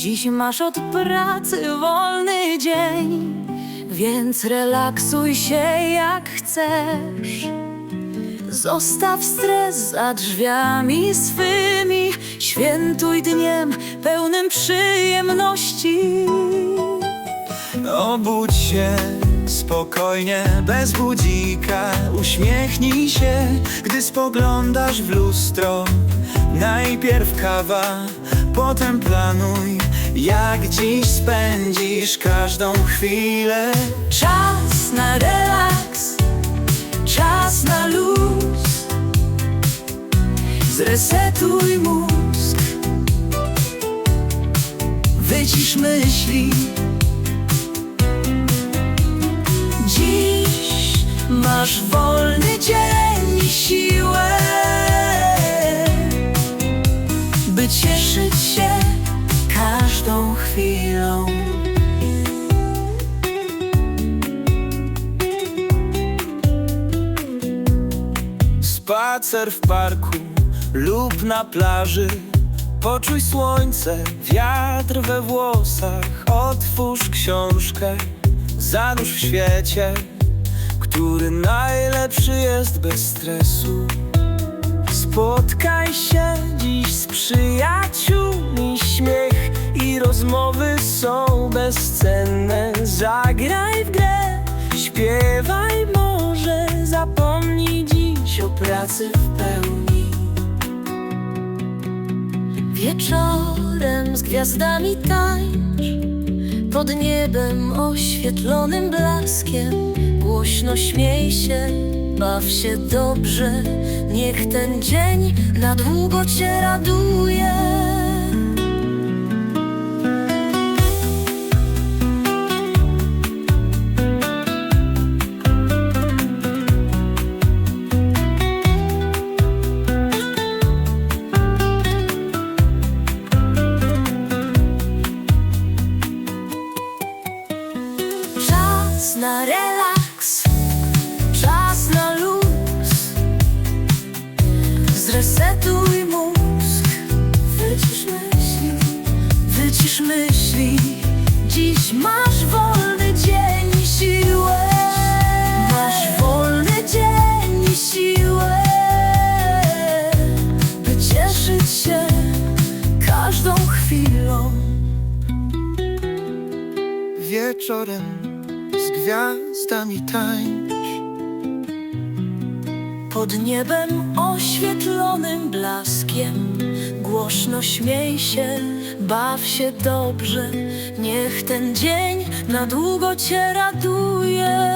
Dziś masz od pracy wolny dzień, więc relaksuj się jak chcesz. Zostaw stres za drzwiami swymi, świętuj dniem pełnym przyjemności. Obudź się spokojnie, bez budzika Uśmiechnij się, gdy spoglądasz w lustro Najpierw kawa, potem planuj Jak dziś spędzisz każdą chwilę Czas na relaks, czas na luz. Zresetuj mózg, wycisz myśli. Dziś masz wolny dzień każdą chwilą. Spacer w parku lub na plaży. Poczuj słońce, wiatr we włosach. Otwórz książkę, zanurz w świecie Który najlepszy jest bez stresu. Spotkaj się dziś z przyjaciółmi Zagraj w grę, śpiewaj może Zapomnij dziś o pracy w pełni. Wieczorem z gwiazdami tańcz Pod niebem oświetlonym blaskiem. Głośno śmiej się, baw się dobrze Niech ten dzień na długo cię raduje na relaks, czas na luz. Zresetuj mózg, wycisz myśli, wycisz myśli. Dziś masz wolny dzień i siłę. Masz wolny dzień i siłę. By cieszyć się każdą chwilą. Wieczorem z gwiazdami tańcz. Pod niebem oświetlonym blaskiem Głośno śmiej się, baw się dobrze. Niech ten dzień na długo cię raduje